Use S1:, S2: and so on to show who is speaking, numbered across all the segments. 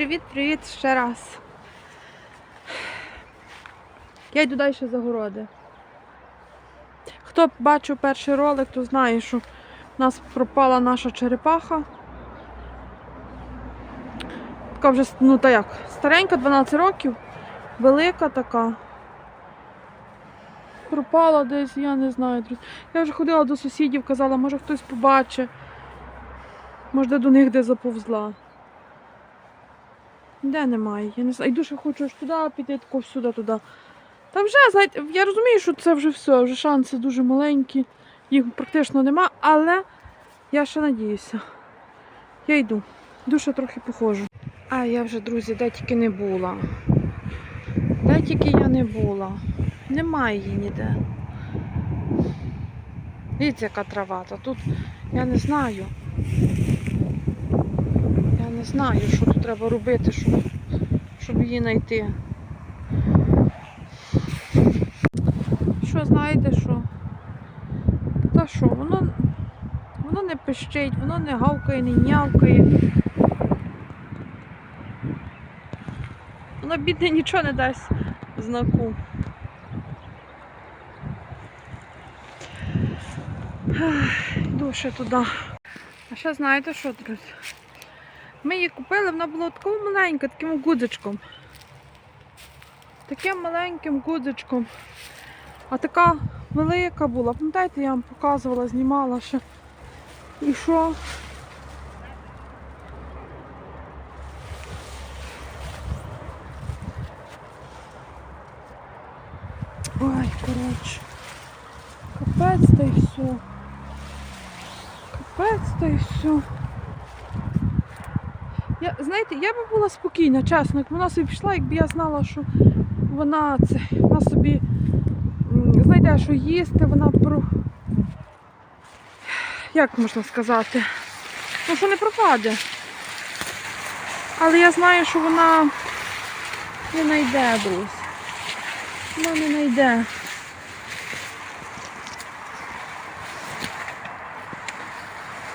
S1: Привіт-привіт ще раз. Я йду далі за городи. Хто бачив перший ролик, то знає, що в нас пропала наша черепаха. Така вже, ну та як, старенька, 12 років, велика така. Пропала десь, я не знаю. Я вже ходила до сусідів, казала, може хтось побачить. Може, до них де заповзла. Де немає? Я не знаю. Йду ще хочу аж туди піти, тако сюди, туди. Та вже, знаєте, я розумію, що це вже все, вже шанси дуже маленькі, їх практично нема, але я ще надіюся. Я йду. Ще трохи походжу. А я вже, друзі, де тільки не була. Де тільки я не була. Немає її ніде. Дивіться, яка трава. Та тут я не знаю. Не знаю, що тут треба робити, щоб, щоб її знайти. Що знаєте що? Та що, воно, воно не пищить, воно не гавкає, не нявкає. Воно бідне нічого не дасть знаку. Йду туди. А ще знаєте що, друзі? Ми її купили, вона була такою маленька, таким гудзичком. Таким маленьким гудзичком. А така велика була. Пам'ятаєте, я вам показувала, знімала ще. І що? Ой, коротше. Капець та й все. Капець та й все. Я, знаєте, я би була спокійна, чесно, як вона собі пішла, якби я знала, що вона це, вона собі знайде, що їсти, вона про. Як можна сказати? Ну, що не пропаде. Але я знаю, що вона не знайде, друзі. Вона не знайде.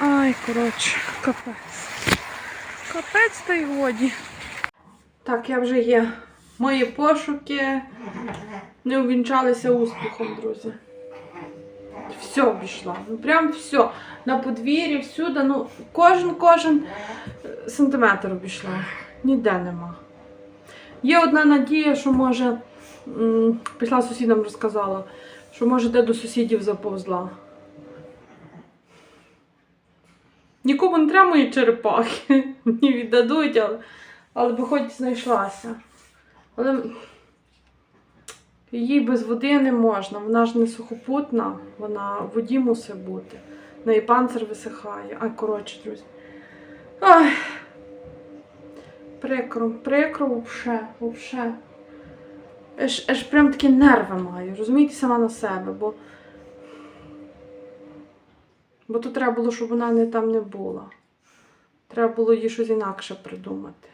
S1: Ай, коротше, капець. Капець та й годі. Так, я вже є. Мої пошуки не увінчалися успіхом, друзі. Все обійшла. Ну прям все. На подвір'ї, всюди, ну, кожен, кожен е, сантиметр обійшла. Ніде нема. Є одна надія, що може, пішла сусідам розказала, що може де до сусідів заповзла. Нікому не треба мої черепахи. Мені віддадуть, але, але би хоч знайшлася. Але їй без води не можна. Вона ж не сухопутна, вона в воді мусить бути. В неї панцир висихає. Ай, коротше, друзі. Ай. Прикро, прикро вообще, вообще. Аж, аж прям такі нерви маю. Розумієте, сама на себе, бо. Бо то треба було, щоб вона не там не була. Треба було їй щось інакше придумати.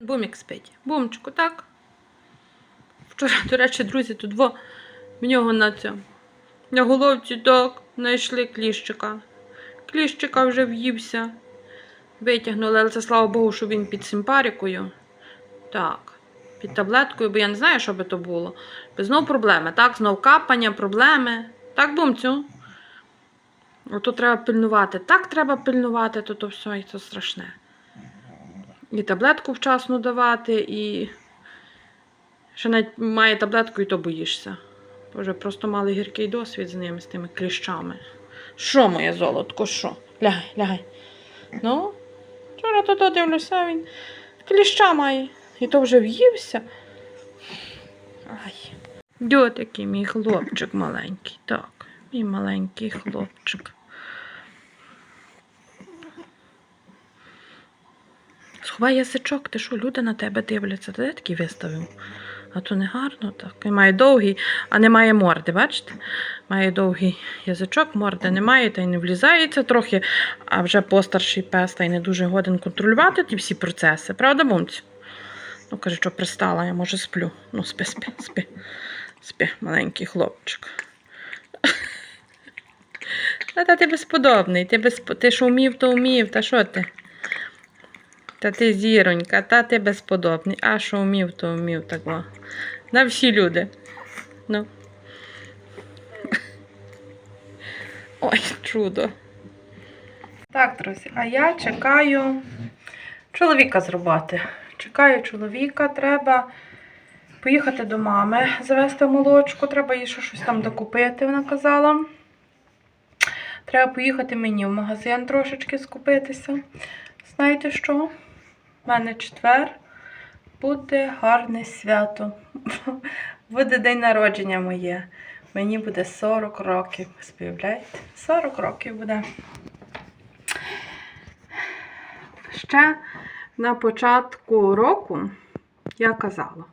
S1: Бумік спить. Бумчику, так? Вчора, до речі, друзі, тут во в нього на цьому. На головці так знайшли кліщика. Кліщика вже в'ївся. Витягнули, але це слава Богу, що він під симпарікою. Так, під таблеткою, бо я не знаю, що би то було. Знов проблеми, так? Знов капання, проблеми. Так, бумцю? Ото треба пильнувати. Так треба пильнувати, то то все, і це страшне. І таблетку вчасно давати, і ще навіть має таблетку, і то боїшся. Боже, просто мали гіркий досвід з ними, з тими кліщами. Що моє золотко, що? Лягай, лягай. Ну, вчора то дивлюся, він кліща має. І то вже в'ївся. Ай. Де такий мій хлопчик маленький, так. Мій маленький хлопчик. Сховай язичок, ти що, люди на тебе дивляться, ти такий виставив? А то не гарно так. Він має довгий, а не має морди, бачите? Має довгий язичок, морди немає, та й не влізається трохи, а вже постарший пес та й не дуже годен контролювати ті всі процеси. Правда, бунцю? Ну, каже, що пристала, я може сплю. Ну, спи, спи, спи. Спи, маленький хлопчик. Та, та ти безподобний, ти, безп... ти що вмів, то вмів, та що ти? Та ти зіронька, та ти безподобний. А що вмів, то вмів так. во. На всі люди. Ну. Ой, чудо. Так, друзі, а я чекаю чоловіка з роботи. Чекаю чоловіка, треба поїхати до мами, завести молочку, треба їй щось там докупити, вона казала. Треба поїхати мені в магазин трошечки скупитися. Знаєте що? У мене четвер буде гарне свято. Буде день народження моє. Мені буде 40 років. Співляєте? 40 років буде. Ще на початку року я казала.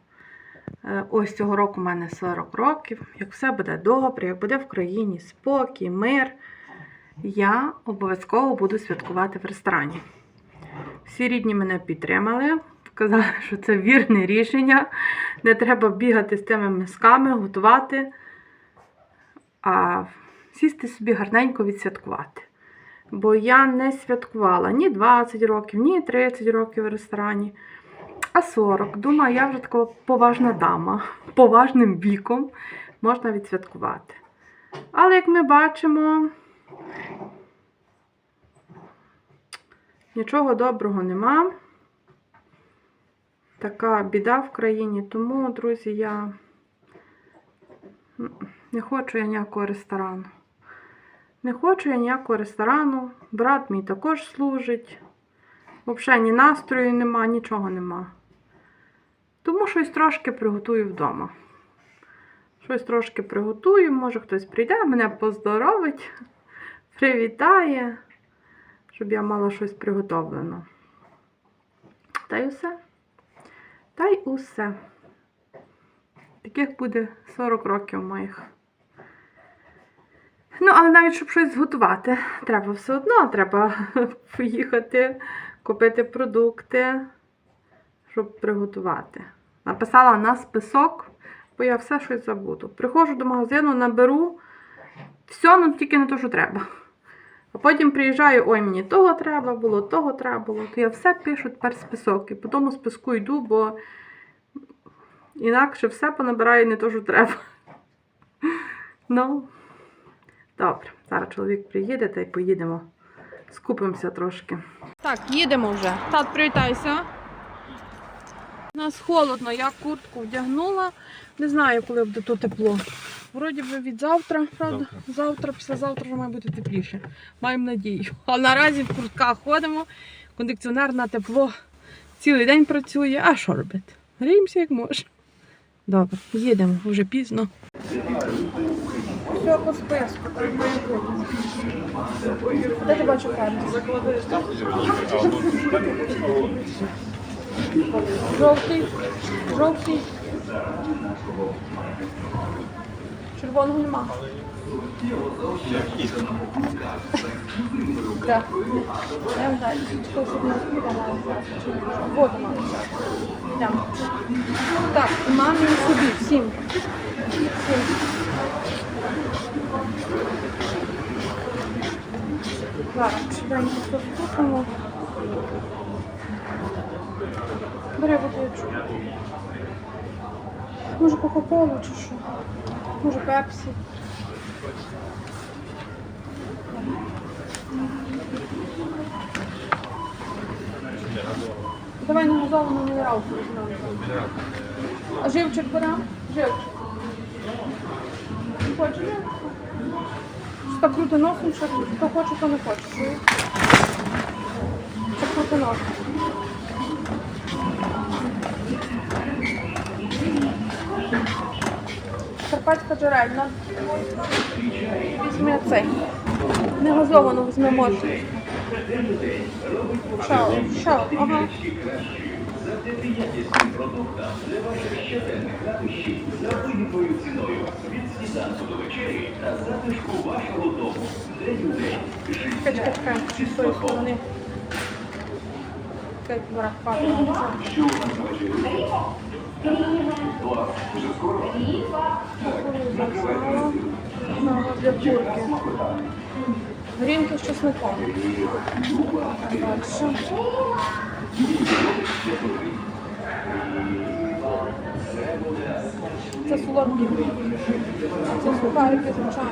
S1: е, Ось цього року в мене 40 років. Як все буде добре, як буде в країні спокій, мир, я обов'язково буду святкувати в ресторані. Всі рідні мене підтримали, сказали, що це вірне рішення. Не треба бігати з тими мисками, готувати, а сісти собі гарненько відсвяткувати. Бо я не святкувала ні 20 років, ні 30 років в ресторані, а 40. Думаю, я вже така поважна дама, поважним віком можна відсвяткувати. Але як ми бачимо, нічого доброго нема. Така біда в країні, тому, друзі, я не хочу я ніякого ресторану. Не хочу я ніякого ресторану. Брат мій також служить. Взагалі ні настрою нема, нічого нема. Тому щось трошки приготую вдома. Щось трошки приготую, може хтось прийде, мене поздоровить, привітає, щоб я мала щось приготовлено. Та й усе. Та й усе. Таких буде 40 років моїх. Ну, але навіть щоб щось зготувати, треба все одно, треба поїхати, купити продукти, щоб приготувати. Написала на список, бо я все щось забуду. Приходжу до магазину, наберу все, ну тільки не те, що треба. А потім приїжджаю, ой, мені того треба було, того треба було. То я все пишу тепер список. І по тому списку йду, бо інакше все понабираю не те, що треба. Ну. Добре, зараз чоловік приїде та й поїдемо. Скупимося трошки. Так, їдемо вже. Тат, привітайся. У нас холодно, я куртку вдягнула. Не знаю, коли буде тут тепло. Вроді би від завтра, правда? Завтра, післязавтра вже має бути тепліше. Маємо надію. А наразі в куртках ходимо. Кондиціонер на тепло цілий день працює. А що робити? Гріємося як може. Добре, їдемо, вже пізно. Все по списку. Де ти бачу карту? Жовтий, жовтий. Червоного нема. Так. Я маю. Йдемо. Так, і мамі собі, всім. Всім. Зараз швиденько все скупимо. Бери водичку. Може Кока-Колу чи що? Може Пепсі. Давай не газовану мінералку візьмемо. А живчик беремо? Живчик. Не хочеш живчик? Що так круто носом, що хто хоче, то не хоче. Це круто носом. Карпатська джерельна. Візьми цей. Не газовану, візьми моцну. Шау, шау, ага. Чекай, чекай, з тої сторони. Барак падає. Для курки. Грінки з чесником. Дальше. Це солодкі. Це сухарики, звичайно.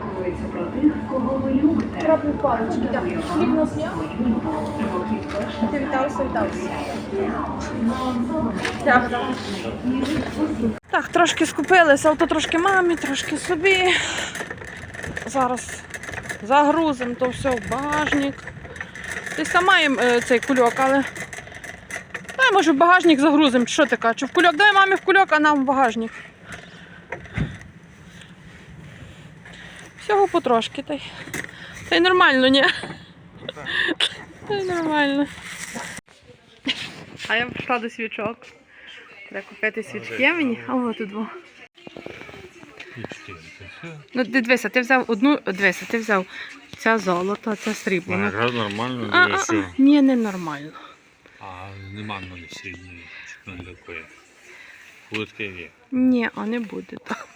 S2: піклується про тих, кого ви любите.
S1: Краплю палички, так. Хліб у нас є?
S2: Трохи перше
S1: Ти вітався, вітався. Так, трошки скупилися, але то трошки мамі, трошки собі. Зараз загрузимо то все в багажник. Ти сама їм е, цей кульок, але. Давай, може, в багажник загрузимо, що кажеш? Чи в кульок? Дай мамі в кульок, а нам в багажник. Всього потрошки, та й. Та й нормально, ні? Та й нормально. А я пішла до свічок. Треба купити свічки мені, а от тут два. Ну, дивися, ти взяв одну, дивися, ти взяв ця золото, це срібло.
S3: Ну, якраз нормально,
S1: а, а, а, ні, не нормально.
S3: А нема в мене срібної чи не такої. Куртки є.
S1: Ні, а не буде так.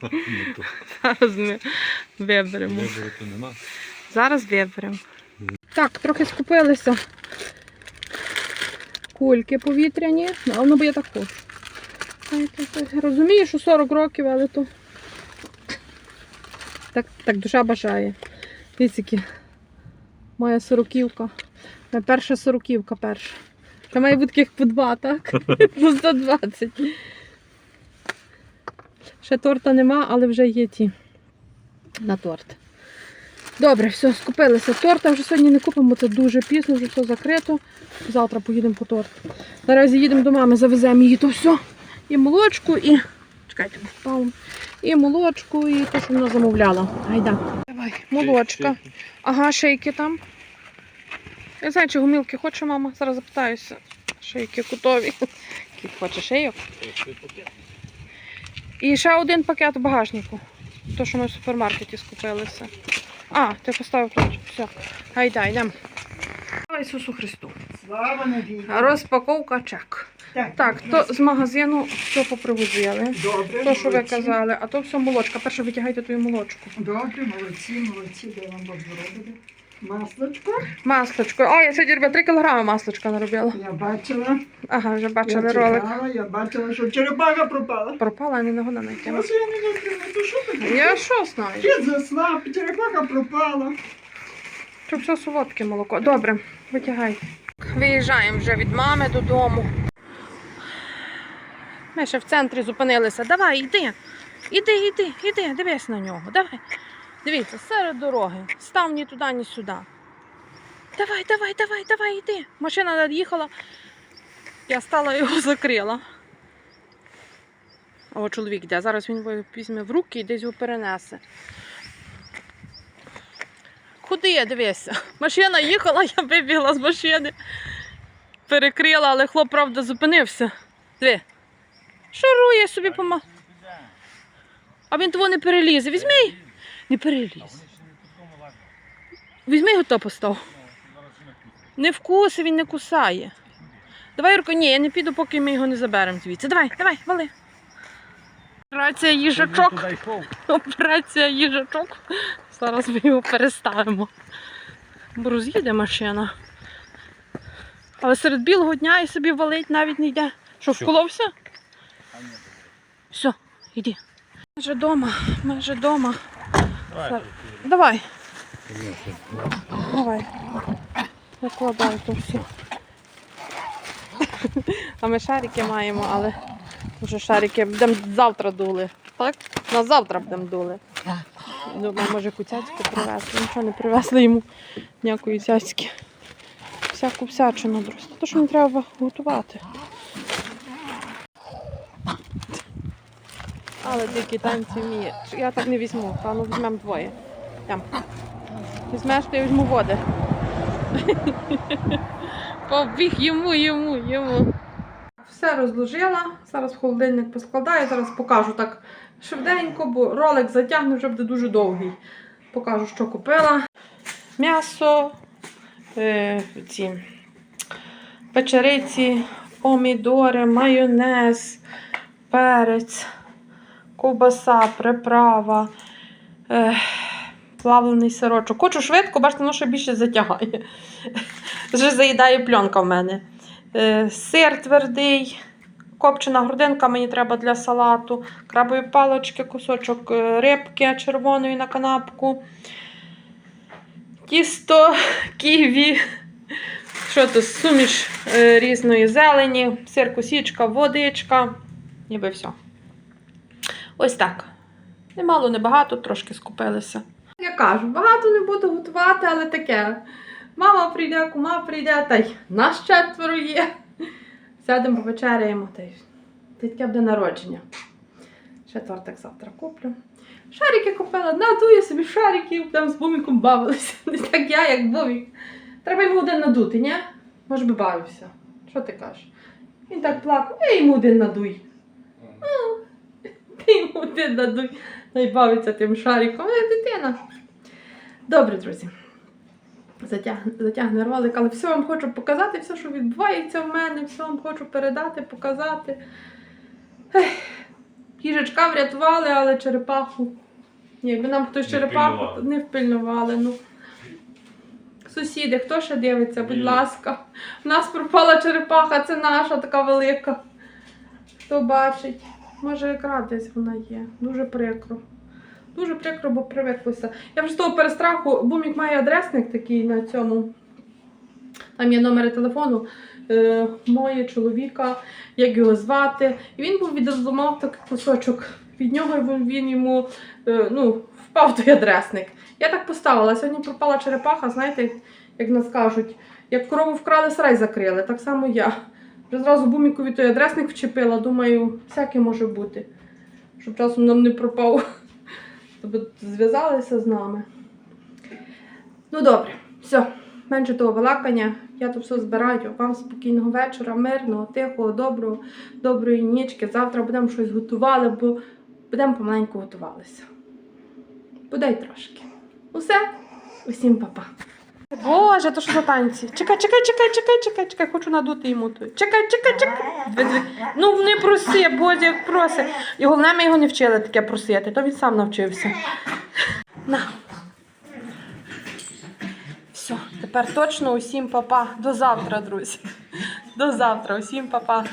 S3: То.
S1: Зараз ми виберемо.
S3: Вибору нема.
S1: Зараз виберемо. Так, трохи скупилися. Кульки повітряні, ну, але бо я так хочу. Розумію, що 40 років, але то так, так душа бажає. Дивіться. Моя сороківка. Моя перша сороківка перша. Та має бути таких по два, так? По 120. Ще торта нема, але вже є ті на торт. Добре, все, скупилися. Торта вже сьогодні не купимо, це дуже пізно, вже все закрито. Завтра поїдемо по торт. Наразі їдемо до мами, завеземо її то все. І молочку, і. Чекайте, впало. І молочку, і те, що вона замовляла. Гайда. Давай, молочка. Ага, шейки там. Я знаю, чи гумілки хоче мама. Зараз запитаюся. Шейки готові. Який хоче шейок. І ще один пакет у багажнику. То, що ми в супермаркеті скупилися. А, ти поставив ключ. Все. Гайда, йдемо. Слава Ісусу Христу.
S4: Слава навіки.
S1: Розпаковка чек.
S4: Так,
S1: Так, то з магазину все попривозили.
S4: добре,
S1: То, що ви
S4: молодці.
S1: казали, а то все молочка. Перше витягайте ту молочку.
S4: Добре, молодці, молодці, де вам Бог зробити. Маслочко,
S1: Маслочко. О, я сьогодні робила 3 кг маслочка наробила.
S4: я бачила,
S1: Ага, вже бачили
S4: я
S1: ролик.
S4: чекала, я бачила, що черепаха пропала.
S1: Пропала, а не нагода знайти.
S4: Я не знаю, то що таке?
S1: Я що знаю?
S4: Кіт заслав, черепаха пропала.
S1: Це все солодке молоко. Добре, витягай. Виїжджаємо вже від мами додому. Ми ще в центрі зупинилися. Давай, йди. Іди, іди, іди, дивись на нього. Давай. Дивіться, серед дороги. Став ні туди, ні сюди. Давай, давай, давай, давай, йди. Машина над'їхала. Я стала його закрила. А чоловік йде. Зараз він його візьме в руки і десь його перенесе. Куди дивися? Машина їхала, я вибігла з машини. Перекрила, але хлоп, правда, зупинився. Диви. Шарує собі пома. А він того не перелізе. Візьми. Не переліз. Візьми його то постав. Не вкуси, він не кусає. Давай, Юрко, ні, я не піду, поки ми його не заберемо звідси. Давай, давай, вали. Операція їжачок. Операція їжачок. Зараз ми його переставимо. Бо роз'їде машина. Але серед білого дня і собі валить навіть не йде. Що, вколовся? Все, йди. Ми вже вдома, ми вже вдома. Давай. Давай. Викладай то все. А ми шарики маємо, але вже шарики будемо завтра дули. Так? На завтра будемо дули. Думаю, може куцяцьку привезли. Нічого не привезли йому ніякої цяцьки. Всяку всячину просто. То, що мені треба готувати. Але дикі танці вміє. Я так не візьму, певно візьмемо двоє. Там. Візьмеш, то я візьму води. Побіг йому, йому, йому. Все розложила. Зараз в холодильник поскладаю, зараз покажу так швиденько, бо ролик затягне вже буде дуже довгий. Покажу, що купила. М'ясо, е, ці печериці, помідори, майонез, перець, ковбаса, приправа, плавлений сирочок. Хочу швидко, бачите, воно ще більше затягає. Вже заїдає пленка в мене. Е, сир твердий, копчена грудинка мені треба для салату, крабові палочки, кусочок е, рибки червоної на канапку, тісто, ківі, що то, суміш е, різної зелені, сир косічка, водичка, ніби все. Ось так. Немало, небагато, трошки скупилися. Я кажу, багато не буду готувати, але таке. Мама прийде, кума прийде, та й нас четверо є. Сядемо повечеряємо, та й та й таке буде народження. Ще тортик завтра куплю. Шарики купила, надую собі шариків, там з буміком бавилася. Не так я, як бумік. Треба йому один надути, ні? Може би бавився. Що ти кажеш? Він так плакав, я йому один надуй. Ну, Ти йому один надуй. Та й бавиться тим шариком. Е, дитина. Добре, друзі. Затягне, затягне ролик, але все вам хочу показати, все, що відбувається в мене, все вам хочу передати, показати. Ех, їжачка врятували, але черепаху. Якби нам хтось
S3: Не
S1: черепаху
S3: впильнували.
S1: не впильнували. Ну. Сусіди, хто ще дивиться, будь
S3: Ні.
S1: ласка. У нас пропала черепаха, це наша така велика. Хто бачить? Може, якраз десь вона є. Дуже прикро. Дуже прикро, бо привиклося. Я вже з того перестраху, бумік має адресник такий на цьому. Там є номери телефону е, моє чоловіка, як його звати. І він був відламав такий кусочок від нього, і він, йому е, ну, впав той адресник. Я так поставила. Сьогодні пропала черепаха, знаєте, як нас кажуть, як корову вкрали, сарай закрили. Так само я. Вже зразу бумікові той адресник вчепила, думаю, всяке може бути. Щоб часом нам не пропав. Тобто зв'язалися з нами. Ну добре, все, менше того балакання. Я тут все збираю. Вам спокійного вечора, мирного, тихого, доброго, доброї нічки. Завтра будемо щось готували, бо будемо помаленьку готувалися. Бодай трошки. Усе, усім па-па. Боже, то що за танці? Чекай, чекай, чекай, чекай, чекай, чекай, хочу надути йому той. Чекай, чекай, чекай. Ну не проси, Боже, як просить. І головне, ми його не вчили таке просити, то він сам навчився. На. Все, тепер точно усім папа. До завтра, друзі. До завтра, усім папа.